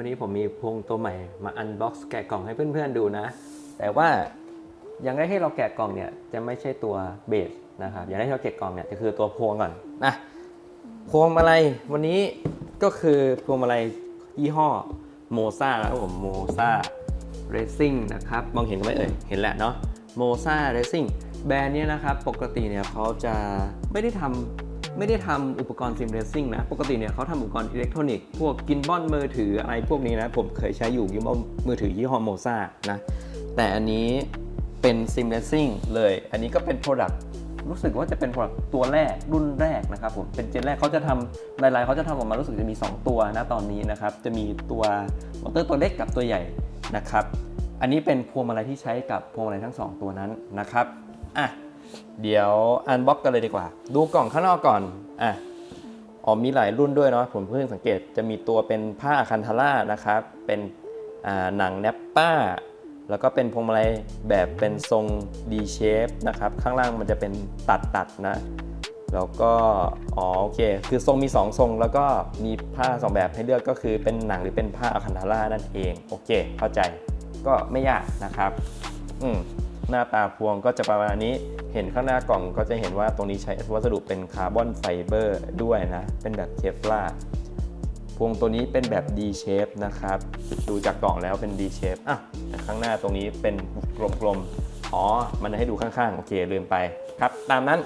วันนี้ผมมีพวงตัวใหม่มาอันบ็อกซ์แกะกล่องให้เพื่อนๆดูนะ แต่ว่าอย่างแรกที่เราแกะกล่องเนี่ยจะไม่ใช่ตัวเบสนะครับ อย่างแรกที่เราแกะกล่องเนี่ยจะคือตัวพวงก่อนนะพวงมาลัยวันนี้ก็คือพวงมาลัยยี่ห้อโมซาแล้วผมโมซาเรซิ่งนะครับมองเห็นกันไหมเอ่ยเห็นแหละเนาะโมซาเรซิ่งแบรนด์เนี้ยนะครับปกติเนี่ยเขาจะไม่ได้ทำ ไม่ได้ทำอุปกรณ์ซิมเรซิ่งนะ ปกติเนี่ยเขาทำอุปกรณ์อิเล็กทรอนิกส์พวกกินบอนมือถืออะไรพวกนี้นะ ผมเคยใช้อยู่กินบอนมือถือยี่ห้อโมซานะ แต่อันนี้เป็นซิมเรซิ่งเลย อันนี้ก็เป็น Product รู้สึกว่าจะเป็น Product ตัวแรกรุ่นแรกนะครับผมเป็นเจนแรกเขาจะทำหลายๆเขาจะทำออกมารู้สึกจะมี 2 ตัวนะตอนนี้นะครับจะมีตัวมอเตอร์ตัวเล็กกับตัวใหญ่นะครับ อันนี้เป็นพวงมาลัยที่ใช้กับพวงมาลัยทั้ง 2 ตัวนั้นนะครับอะ เดี๋ยวอันบ็อกกันเลยดีกว่า ดูกล่องข้างนอกก่อนอะอ๋อมีหลายรุ่นด้วยเนาะผมเพิ่งสังเกตจะมีตัวเป็นผ้าคันทาร่านะครับเป็นอ่าหนังแนปป้า แล้วก็เป็นพวงมาลัยแบบเป็นทรง D shape นะครับข้างล่างมันจะเป็นตัดตัดนะ แล้วก็อ๋อโอเค คือทรงมี 2 ทรง แล้วก็มีผ้า 2 แบบให้เลือกก็คือเป็นหนังหรือเป็นผ้าอะคันทาร่านั่นเอง โอเค เข้าใจก็ไม่ยากนะครับ อืม หน้าตาพวงก็จะประมาณนี้ เห็นข้างหน้ากล่องก็จะเห็นว่าตรงนี้ใช้วัสดุเป็นคาร์บอนไฟเบอร์ด้วยนะ เป็นแบบเคฟลาพวงตัวนี้เป็นแบบ D shape นะครับ ดูจากกล่องแล้วเป็น D shape อะข้างหน้าตรงนี้เป็นกลมๆ อ๋อ มันให้ดูข้างๆ โอเค ลืมไปครับ ตามนั้น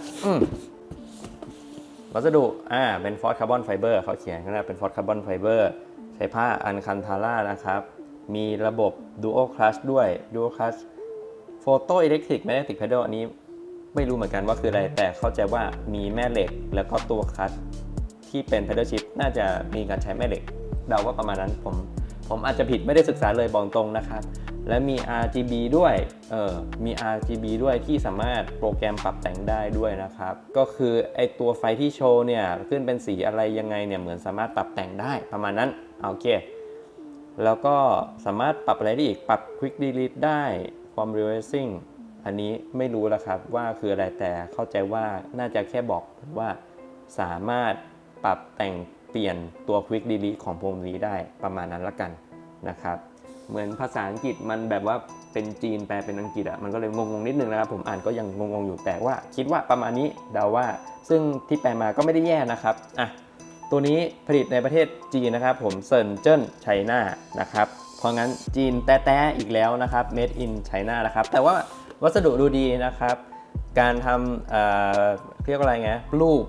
วัสดุ อ่า เป็นฟอสคาร์บอนไฟเบอร์เขาเขียนข้างหน้าเป็นฟอสคาร์บอนไฟเบอร์ใช้ผ้าอันคันทาร่านะครับ มีระบบ Dual Clutch ด้วย Dual Clutch Photo Electric Magnetic Pedal อันนี้ไม่รู้เหมือนกันว่าคืออะไร แต่เข้าใจว่ามีแม่เหล็ก แล้วก็ตัวคัตที่เป็น pedal shift น่าจะมีการใช้แม่เหล็กเดาว่าประมาณนั้นผมผมอาจจะผิดไม่ได้ศึกษาเลยบอกตรงนะครับ และมี RGB ด้วยเออมี RGB ด้วยที่สามารถโปรแกรมปรับแต่งได้ด้วยนะครับ ก็คือไอตัวไฟที่โชว์เนี่ยขึ้นเป็นสีอะไรยังไงเนี่ยเหมือนสามารถปรับแต่งได้ประมาณนั้นโอเคแล้วก็สามารถปรับอะไรได้อีกปรับ Quick Delete ได้ Form Racing อันนี้ไม่รู้แล้วครับว่าคืออะไรแต่เข้าใจว่าน่าจะแค่บอกว่าสามารถปรับแต่งเปลี่ยนตัว Quick Delete ของพวงนี้ได้ประมาณนั้นละกันนะครับ เหมือนภาษาอังกฤษมันแบบว่าเป็นจีนแปลเป็นอังกฤษอะมันก็เลยงงๆนิดนึงนะครับ ผมอ่านก็ยังงงๆอยู่แต่ว่าคิดว่าประมาณนี้เดาว่า ซึ่งที่แปลมาก็ไม่ได้แย่นะครับอะตัวนี้ผลิตในประเทศจีนนะครับ ผมเซินเจิ้นไชน่านะครับ ราะงั้นจีนแต้ๆอีกแล้วนะครับ made in China นะครับ แต่ว่าวัสดุดูดีนะครับ การทำเอ่อเรียกว่าอะไรไงรูป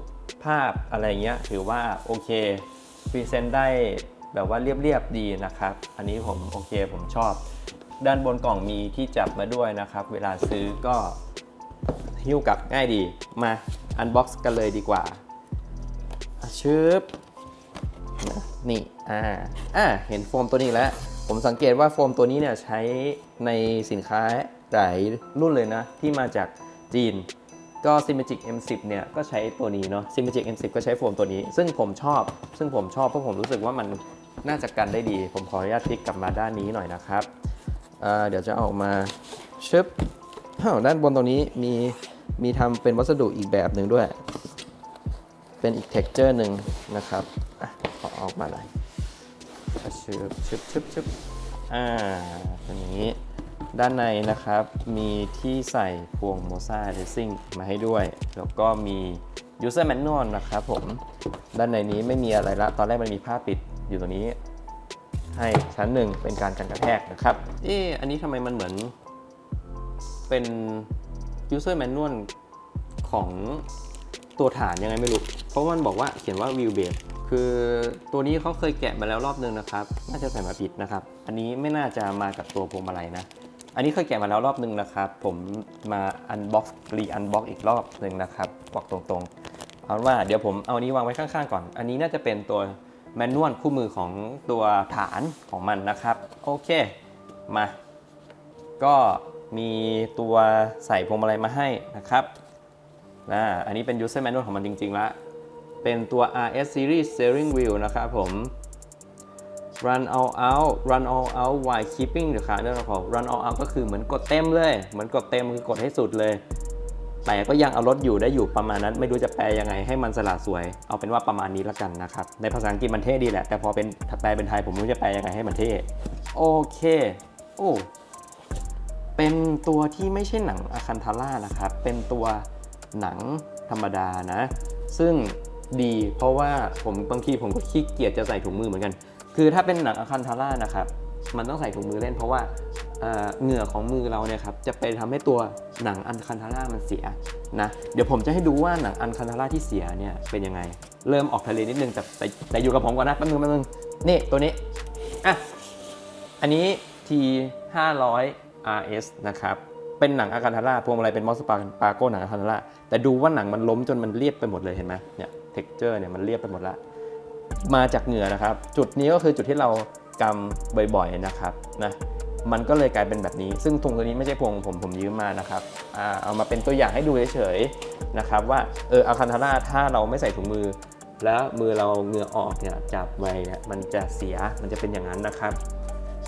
ภาพอะไรเงี้ยถือว่าโอเคพรีเซนต์ได้แบบว่าเรียบๆดีนะครับ อันนี้ผมโอเคผมชอบ ด้านบนกล่องมีที่จับมาด้วยนะครับ เวลาซื้อก็หิ้วกลับง่ายดีมาอันบ็อกซ์กันเลยดีกว่าชึบนะนี่อ่าอ่าเห็นโฟมตัวนี้แล้ว ผมสังเกตว่าโฟมตัวนี้เนี่ยใช้ในสินค้าหลายรุ่นเลยนะ ที่มาจากจีน ก็ Symagic M10 เนี่ยก็ใช้ตัวนี้เนาะ Symagic M10 ก็ใช้โฟมตัวนี้ ซึ่งผมชอบ ซึ่งผมชอบเพราะผมรู้สึกว่ามันน่าจะกันได้ดี ผมขออนุญาตพลิกกลับมาด้านนี้หน่อยนะครับอ่าเดี๋ยวจะออกมาชึบด้านบนตรงนี้มีมีทำเป็นวัสดุอีกแบบหนึ่งด้วย เป็นอีก texture หนึ่งนะครับอะขอออกมาหน่อย ชึบชึบชึบชึบอ่าเป็นอย่างนี้ด้านในนะครับมีที่ใส่พวงโมซาเรซิ่งมาให้ด้วย แล้วก็มี user manual นะครับผม ด้านในนี้ไม่มีอะไรละ ตอนแรกมันมีผ้าปิดอยู่ตรงนี้ ให้ชั้นหนึ่งเป็นการกันกระแทกนะครับ เอ๊อันนี้ทำไมมันเหมือน เป็น user manual ของตัวฐานยังไงไม่รู้ เพราะมันบอกว่าเขียนว่า wheel base คือตัวนี้เขาเคยแกะมาแล้วรอบนึงนะครับ น่าจะใส่มาผิดนะครับ อันนี้ไม่น่าจะมากับตัวพวงมาลัยนะ อันนี้เคยแกะมาแล้วรอบนึงนะครับ ผมมา unbox รี unbox อีกรอบหนึ่งนะครับ บอกตรงๆ เอาว่าเดี๋ยวผมเอานี้วางไว้ข้างๆก่อน อันนี้น่าจะเป็นตัวแมนนวลคู่มือของตัวฐานของมันนะครับ โอเค มา ก็มีตัวใส่พวงมาลัยมาให้นะครับนะอันนี้เป็น user manual ของมันจริงๆละ เป็นตัว RS series steering wheel นะครับผม run all out run all out while keeping the car under control run all out ก็คือเหมือนกดเต็มเลย เหมือนกดเต็มคือกดให้สุดเลย แต่ก็ยังเอารถอยู่ได้อยู่ประมาณนั้น ไม่รู้จะแปลยังไงให้มันสละสวย เอาเป็นว่าประมาณนี้ละกันนะครับ ในภาษาอังกฤษมันเท่ดีแหละ แต่พอเป็นแปลเป็นไทยผมไม่รู้จะแปลยังไงให้มันเท่ โอเค โอ้เป็นตัวที่ไม่ใช่หนังอะคันทาร่านะครับ เป็นตัวหนังธรรมดานะ ซึ่ง ดี เพราะว่าผมบางทีผมก็ขี้เกียจจะใส่ถุงมือเหมือนกัน คือถ้าเป็นหนังอะคันทาร่านะครับมันต้องใส่ถุงมือเล่นเพราะว่าเหงื่อของมือเราเนี่ยครับจะไปทำให้ตัวหนังอันคันทาร่ามันเสียนะเดี๋ยวผมจะให้ดูว่าหนังอันคันทาร่าที่เสียเนี่ยเป็นยังไง เริ่มออกทะเลนิดนึงแต่แต่แต่อยู่กับผมก่อนนะแป๊บนึงแป๊บนึงนี่ตัวนี้อะอันนี้ T 500 RS นะครับเป็นหนังอาคันทาร่าพวงมาลัยเป็นมอสปาปาโก้หนังอาคันทาร่าแต่ดูว่าหนังมันล้มจนมันเรียบไปหมดเลยเห็นไหมเนี่ย เท็กเจอร์เนี่ยมันเรียบไปหมดละมาจากเหงื่อนะครับ จุดนี้ก็คือจุดที่เรากำบ่อยๆนะครับนะมันก็เลยกลายเป็นแบบนี้ ซึ่งถุงตัวนี้ไม่ใช่พวงผมผมยืมมานะครับอเอามาเป็นตัวอย่างให้ดูเฉยๆนะครับ ว่าเอออาคันทาร่าถ้าเราไม่ใส่ถุงมือ แล้วมือเราเหงื่อออกเนี่ยจับไว้เนี่ยมันจะเสียมันจะเป็นอย่างนั้นนะครับ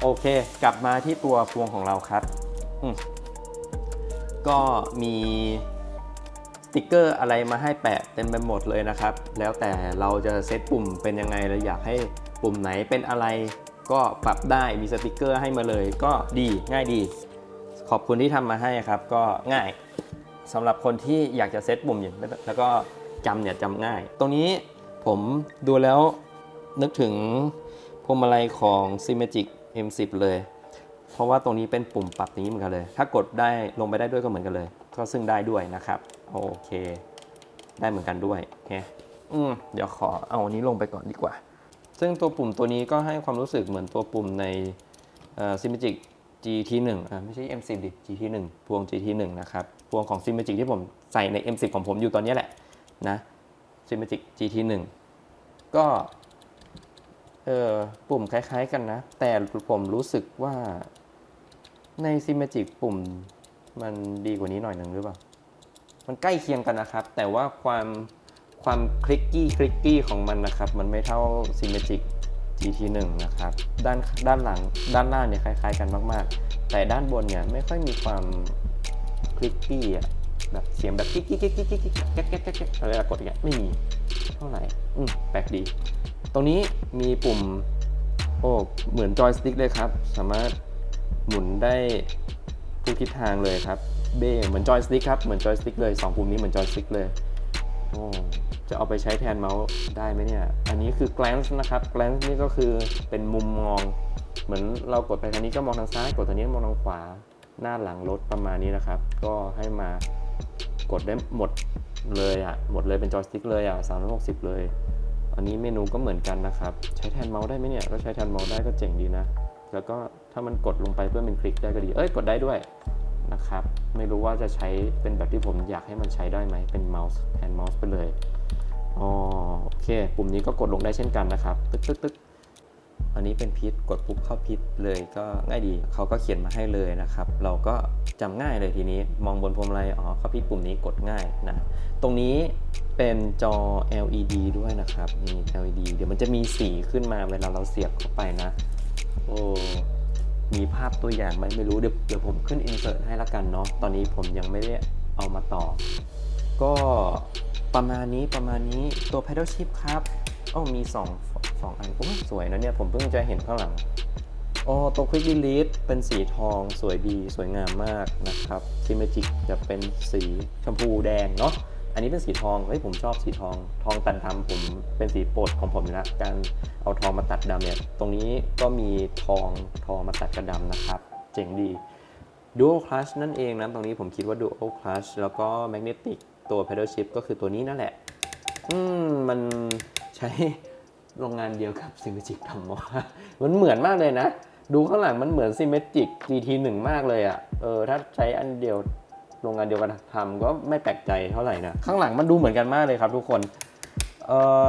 โอเค กลับมาที่ตัวพวงของเราครับก็มี ติกเกอร์อะไรมาให้แปะเต็มไปหมดเลยนะครับ แล้วแต่เราจะเซตปุ่มเป็นยังไงเราอยากให้ปุ่มไหนเป็นอะไร ก็ปรับได้มีสติกเกอร์ให้มาเลย ก็ดีง่ายดี ขอบคุณที่ทำมาให้ครับ ก็ง่ายสำหรับคนที่อยากจะเซตปุ่มอย่างแล้วก็จำเนี่ยจำง่าย ตรงนี้ผมดูแล้วนึกถึงพวงมาลัยของ c m a g i c M10 เลย เพราะว่าตรงนี้เป็นปุ่มปรับอย่างนี้เหมือนกันเลย ถ้ากดได้ลงไปได้ด้วยก็เหมือนกันเลย ก็ซึ่งได้ด้วยนะครับ โอเค ได้เหมือนกันด้วยโอเคอืมเดี๋ยวขอเอาอันนี้ลงไปก่อนดีกว่า ซึ่งตัวปุ่มตัวนี้ก็ให้ความรู้สึกเหมือนตัวปุ่มในเอ่อ Symagic GT1 อ่าไม่ใช่ M10 ดิ GT1 พวง GT1 นะครับ พวงของ Symagic ที่ผมใส่ใน M10 ของผมอยู่ตอนนี้แหละนะ Symagic GT1 ก็เออปุ่มคล้ายๆกันนะ แต่ผมรู้สึกว่าใน c ิ m a g i c ปุ่มมันดีกว่านี้หน่อยหนึ่งหรือเปล่า มันใกล้เคียงกันนะครับ แต่ว่าความความคลิกกี้คลิกกี้ของมันนะครับ มันไม่เท่า c i m a g i c GT1 นะครับ ด้านด้านหลังด้านหน้าเนี่ยคล้าย ๆ กันมาก ๆ แต่ด้านบนเนี่ยไม่ค่อยมีความคลิกกี้อะแบบเสียงแบบกิ๊กกิ๊กกิ๊กกิ๊กกิ๊กกิ๊กแก๊กแก๊กแก๊กแก๊กอะไรกดอย่างเงี้ยไม่มีเท่าไหร่อืมแปลกดี ตรงนี้มีปุ่มโอ้เหมือนจอยสติ๊กเลยครับ สามารถหมุนได้ทุกทิศทางเลยครับ เบ้เหมือนจอยสติ๊กครับ เหมือนจอยสติ๊กเลยสองปุ่มนี้เหมือนจอยสติ๊กเลยโอ้จะเอาไปใช้แทนเมาส์ได้ไหมเนี่ย อันนี้คือ glance นะครับ glance นี่ก็คือเป็นมุมมอง เหมือนเรากดไปทางนี้ก็มองทางซ้าย กดทางนี้มองทางขวา หน้าหลังรถประมาณนี้นะครับ ก็ให้มากดได้หมดเลยอะ่ะ หมดเลยเป็นจอยสติ๊กเลยอะ่ะ360เลย อันนี้เมนูก็เหมือนกันนะครับ ใช้แทนเมาส์ได้ไหมเนี่ยก็ใช้แทนเมาส์ได้ก็เจ๋งดีนะ แล้วก็ถ้ามันกดลงไปเพื่อเป็นคลิกได้ก็ดี เอ้ย กดได้ด้วย นะครับ ไม่รู้ว่าจะใช้เป็นแบบที่ผมอยากให้มันใช้ได้ไหม เป็นเมาส์แทนเมาส์ไปเลยอ๋อโอเค ปุ่มนี้ก็กดลงได้เช่นกันนะครับ ตึ๊กตึ๊กตึ๊กอันนี้เป็นพิษกดปุ๊บเข้าพิษเลยก็ง่ายดี เขาก็เขียนมาให้เลยนะครับ เราก็จำง่ายเลยทีนี้ มองบนพวงมาลัยอ๋อ เข้าพิษปุ่มนี้กดง่ายนะ ตรงนี้เป็นจอ LED ด้วยนะครับ นี่ LED เดี๋ยวมันจะมีสีขึ้นมาเวลาเราเสียบเข้าไปนะ โอ้ มีภาพตัวอย่างไหมไม่รู้เดี๋ยวเดี๋ยวผมขึ้นอินเสิร์ตให้ละกันเนาะตอนนี้ผมยังไม่ได้เอามาต่อ ก็ประมาณนี้ประมาณนี้ตัว pedal shift ครับอ้อมี2องสองอันโอ้ยสวยนะเนี่ย ผมเพิ่งจะเห็นข้างหลังอ๋อตัว Quick Release เป็นสีทองสวยดีสวยงามมากนะครับ Symagic จะเป็นสีชมพูแดงเนาะ อันนี้เป็นสีทองเฮ้ยผมชอบสีทอง ทองตันทำผมเป็นสีโปรดของผมอยู่แล้วการเอาทองมาตัดดำเนี่ยตรงนี้ก็มีทองทองมาตัดกระดำนะครับ เจ๋งดี Dual Clutch นั่นเองนะ ตรงนี้ผมคิดว่า Dual Clutch แล้วก็ Magnetic ตัว Pedal Shift ก็คือตัวนี้นั่นแหละ อืม มันใช้โรงงานเดียวกับ Symagic ทำมามันเหมือนมากเลยนะ ดูข้างหลังมันเหมือน Symagic GT1 มากเลยอะ่ะ เออ ถ้าใช้อันเดียว โรงงานเดียวกันทำก็ไม่แปลกใจเท่าไหร่นะข้างหลังมันดูเหมือนกันมากเลยครับทุกคนเออ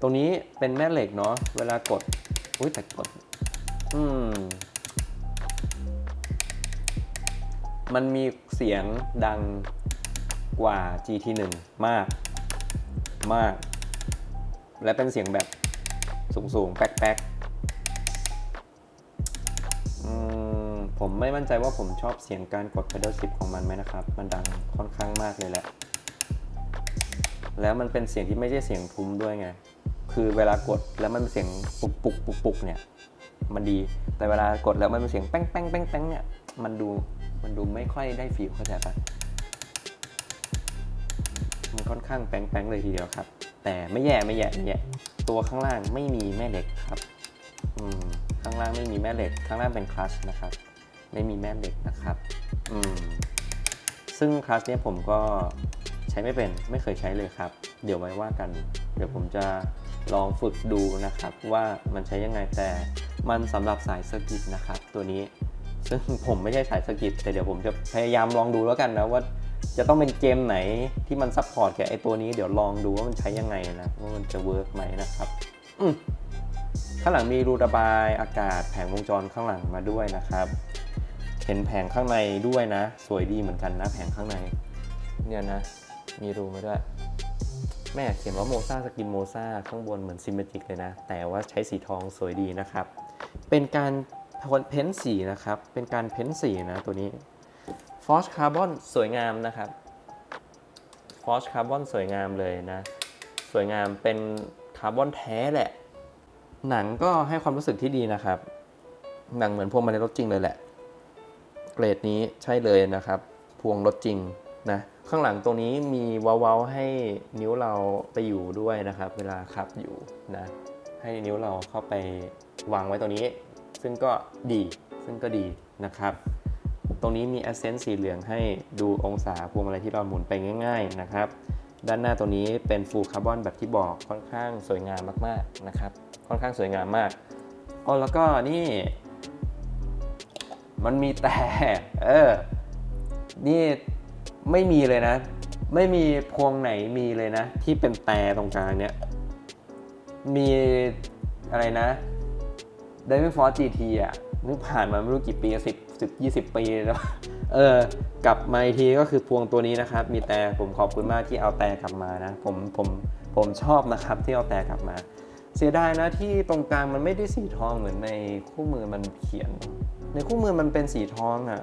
ตรงนี้เป็นแม่เหล็กเนาะเวลากดอุ้ยแต่กดอืมมันมีเสียงดังกว่า GT1 มากมาก และเป็นเสียงแบบสูงๆ แป๊กๆ ผมไม่มั่นใจว่าผมชอบเสียงการกด pedal shift ของมันไหมนะครับ มันดังค่อนข้างมากเลยแหละ แล้วมันเป็นเสียงที่ไม่ใช่เสียงทุ้มด้วยไง คือเวลากดแล้วมันเป็นเสียงปุกปุกปุกปุกเนี่ย มันดี แต่เวลากดแล้วมันเป็นเสียงแป้งแป้งแป้งแป้งเนี่ย มันดู มันดูไม่ค่อยได้ฟีลเข้าใจปะมันค่อนข้างแป้งแป้งเลยทีเดียวครับ แต่ไม่แย่ไม่แย่ไม่แย่ ตัวข้างล่างไม่มีแม่เหล็กครับ อืมข้างล่างไม่มีแม่เหล็ก ข้างล่างเป็นคลัชนะครับ ไม่มีแม่เหล็กนะครับอืมซึ่งคลาสเนี้ยผมก็ใช้ไม่เป็นไม่เคยใช้เลยครับ เดี๋ยวไว้ว่ากัน เดี๋ยวผมจะลองฝึกดูนะครับว่ามันใช้ยังไงแต่มันสำหรับสายเซอร์กิตนะครับตัวนี้ซึ่งผมไม่ใช่สายเซอร์กิตแต่เดี๋ยวผมจะพยายามลองดูแล้วกันนะว่าจะต้องเป็นเกมไหนที่มันซัพพอร์ตกับไอตัวนี้เดี๋ยวลองดูว่ามันใช้ยังไงนะว่ามันจะเวิร์กไหมนะครับข้างหลังมีรูระบายอากาศแผงวงจรข้างหลังมาด้วยนะครับ เห็นแผงข้างในด้วยนะ สวยดีเหมือนกันนะ แผงข้างใน เนี่ยนะ มีรูมาด้วย แม่เขียนว่าโมซาสกินโมซาข้างบนเหมือนซิมเมติกเลยนะ แต่ว่าใช้สีทองสวยดีนะครับ เป็นการเพ้นสีนะครับ เป็นการเพ้นสีนะตัวนี้ฟอสคาร์บอนสวยงามนะครับฟอสคาร์บอนสวยงามเลยนะ สวยงามเป็นคาร์บอนแท้แหละ หนังก็ให้ความรู้สึกที่ดีนะครับ หนังเหมือนพวงมาลัยรถจริงเลยแหละ เกรดนี้ใช่เลยนะครับ พวงรถจริงนะข้างหลังตรงนี้มีเว้าๆให้นิ้วเราไปอยู่ด้วยนะครับ เวลาขับอยู่นะให้นิ้วเราเข้าไปวางไว้ตรงนี้ ซึ่งก็ดีซึ่งก็ดีนะครับ ตรงนี้มี Accent สีเหลืองให้ดูองศาพวงมาลัยที่เราหมุนไปง่าย ๆนะครับ ด้านหน้าตัวนี้เป็นฟูลคาร์บอนแบบที่บอกค่อนข้างสวยงามมากๆนะครับ ค่อนข้างสวยงามมากอ๋อแล้วก็นี่ มันมีแต่ เออ นี่ไม่มีเลยนะ ไม่มีพวงไหนมีเลยนะ ที่เป็นแต่ตรงกลางเนี่ย มีอะไรนะ Diamond Force GT อะนึกผ่านมาไม่รู้กี่ปีสิบสิบยี่สิบปีแล้วเออกลับมาอีกทีก็คือพวงตัวนี้นะครับ มีแต่ผมขอบคุณมากที่เอาแต่กลับมานะ ผมผมผมชอบนะครับที่เอาแต่กลับมา เสียดายนะที่ตรงกลางมันไม่ได้สีทองเหมือนในคู่มือมันเขียน ในคู่มือมันเป็นสีทองอะ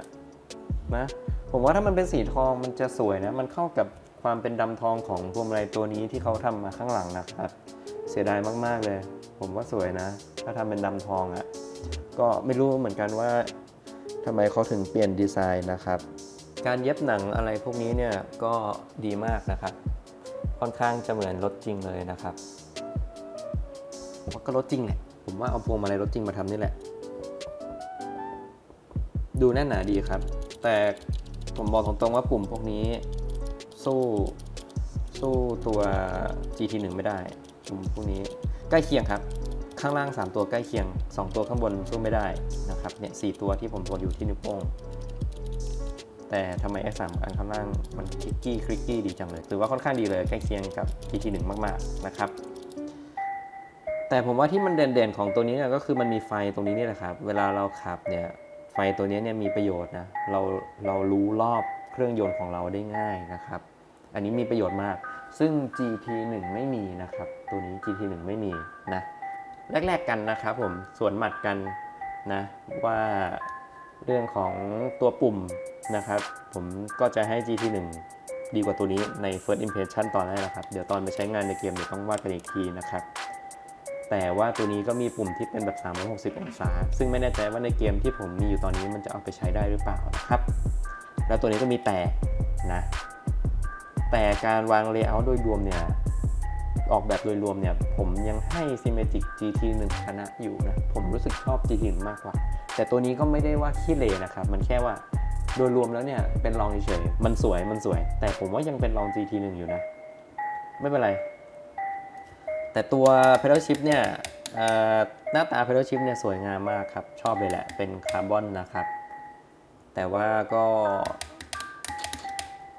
นะผมว่าถ้ามันเป็นสีทองมันจะสวยนะ มันเข้ากับความเป็นดำทองของพวงมาลัยตัวนี้ที่เขาทำมาข้างหลังนะครับ เสียดายมากๆเลย ผมว่าสวยนะ ถ้าทำเป็นดำทองอะก็ไม่รู้เหมือนกันว่าทำไมเขาถึงเปลี่ยนดีไซน์นะครับ การเย็บหนังอะไรพวกนี้เนี่ยก็ดีมากนะครับ ค่อนข้างจะเหมือนรถจริงเลยนะครับ ก็รถจริงแหละ ผมว่าเอาพวงมาลัยรถจริงมาทำนี่แหละ ดูแน่นหนาดีครับ แต่ผมบอกตรงๆว่าปุ่มพวกนี้สู้สู้ตัว GT1 ไม่ได้ ปุ่มพวกนี้ใกล้เคียงครับ ข้างล่าง 3 ตัวใกล้เคียง 2 ตัวข้างบนสู้ไม่ได้นะครับ เนี่ยสตัวที่ผมกดอยู่ที่นิ้วโป้งแต่ทำไมไอ้สามอันข้างล่างมันคลิกกี้คลิกกี้ดีจังเลย ถือว่าค่อนข้างดีเลยใกล้เคียงกับ GT1 มากๆนะครับ แต่ผมว่าที่มันเด่นๆของตัวนี้เนี่ยก็คือมันมีไฟตรงนี้นี่แหละครับ เวลาเราขับเนี่ยไฟตัวนี้เนี่ยมีประโยชน์นะ เราเรารู้รอบเครื่องยนต์ของเราได้ง่ายนะครับ อันนี้มีประโยชน์มาก ซึ่ง GT1 ไม่มีนะครับ ตัวนี้ GT1 ไม่มีนะ แรกๆกันนะครับผมส่วนหมัดกันนะว่าเรื่องของตัวปุ่มนะครับ ผมก็จะให้ GT1 ดีกว่าตัวนี้ใน First Impression ตอนแรกนะครับ เดี๋ยวตอนไปใช้งานในเกมเดี๋ยวต้องว่ากันอีกทีนะครับ แต่ว่าตัวนี้ก็มีปุ่มที่เป็นแบบ 360 องศา ซึ่งไม่แน่ใจว่าในเกมที่ผมมีอยู่ตอนนี้มันจะเอาไปใช้ได้หรือเปล่านะครับ แล้วตัวนี้ก็มีแต่นะ แต่การวางเลเยอร์โดยรวมเนี่ย ออกแบบโดยรวมเนี่ย ผมยังให้ Cinematic GT 1ชนะอยู่นะ ผมรู้สึกชอบ GT 1มากกว่า แต่ตัวนี้ก็ไม่ได้ว่าขี้เลนะครับ มันแค่ว่าโดยรวมแล้วเนี่ยเป็นรองเฉยๆ มันสวย มันสวย แต่ผมว่ายังเป็นรอง GT 1อยู่นะ ไม่เป็นไร แต่ตัว pedal shift เนี่ยหน้าตา pedal shift เนี่ยสวยงามมากครับ ชอบเลยแหละ เป็นคาร์บอนนะครับ แต่ว่าก็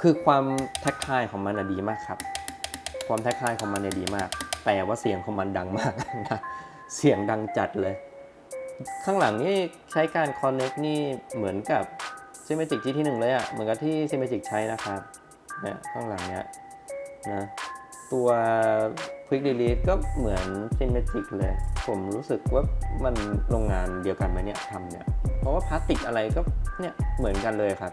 คือความแท็กทายของมันดีมากครับ ความแท็กทายของมันเนี่ยดีมาก แต่ว่าเสียงของมันดังมากนะเสียงดังจัดเลย ข้างหลังนี่ใช้การ connect นี่เหมือนกับ Cinematic GT 1เลยอะ่ะ เหมือนกับที่ Cinematic ใช้นะครับเนี่ยข้างหลังเนี้ยนะตัว Quick Release ก็เหมือน Cinematic เลย ผมรู้สึกว่ามันโรงงานเดียวกันไหมเนี่ยทำเนี่ย เพราะว่าพลาสติกอะไรก็เนี่ยเหมือนกันเลยครับ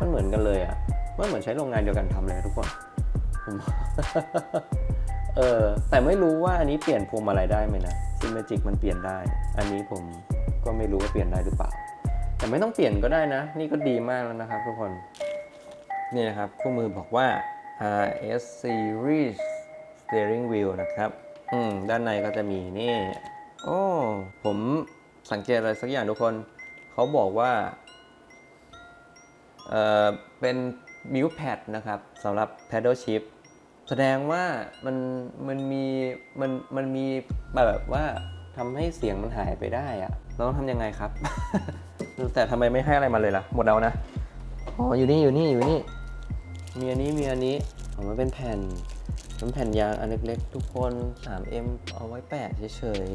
มันเหมือนกันเลยอะ่ะ มันเหมือนใช้โรงงานเดียวกันทำเลยทุกคนผมเออแต่ไม่รู้ว่าอันนี้เปลี่ยนพวงมาลัยได้ไหมนะ Cinematic มันเปลี่ยนได้ อันนี้ผมก็ไม่รู้ว่าเปลี่ยนได้หรือเปล่า แต่ไม่ต้องเปลี่ยนก็ได้นะ นี่ก็ดีมากแล้วนะครับทุกคน นี่นะครับคู่มือบอกว่า RS Series Steering Wheel นะครับ อืม ด้านในก็จะมีนี่ โอ้ ผมสังเกตอะไรสักอย่างทุกคน เขาบอกว่า เอ่อ เป็นมิวแพดนะครับสำหรับ Paddle Shift แสดงว่ามันมันมีมันมันมีแบบว่าทำให้เสียงมันหายไปได้อะเราต้องทำยังไงครับ แต่ทำไมไม่ให้อะไรมาเลยล่ะ หมดแล้วนะ อ๋อ อยู่นี่อยู่นี่อยู่นี่ มีอันนี้มีอันนี้อ๋อมันเป็นแผ่น มันแผ่นยางอันเล็กๆ ทุกคน 3M เอาไว้แปะเฉย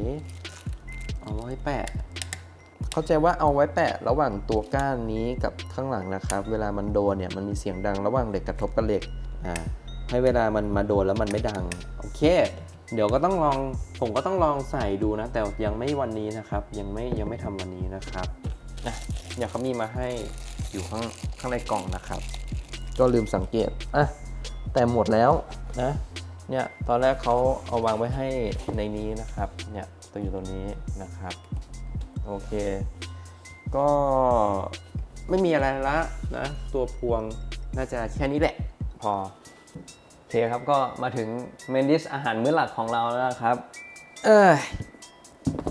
ๆ เอาไว้แปะ เข้าใจว่าเอาไว้แปะระหว่างตัวก้านนี้กับข้างหลังนะครับ เวลามันโดนเนี่ยมันมีเสียงดังระหว่างเหล็กกระทบกับเหล็ก อ่า ให้เวลามันมาโดนแล้วมันไม่ดัง โอเค เดี๋ยวก็ต้องลอง ผมก็ต้องลองใส่ดูนะ แต่ยังไม่วันนี้นะครับ ยังไม่ยังไม่ทำวันนี้นะครับอะเนี่ยเขามีมาให้อยู่ข้างข้างในกล่องนะครับ ก็ลืมสังเกต อะ แต่หมดแล้ว นะเนี่ยตอนแรกเขาเอาวางไว้ให้ในนี้นะครับเนี่ยตัวอยู่ตรงนี้นะครับโอเค ก็ไม่มีอะไรละนะตัวพวงน่าจะแค่นี้แหละพอโอเคครับก็มาถึงเมนดิสอาหารมื้อหลักของเราแล้วนะครับ เออ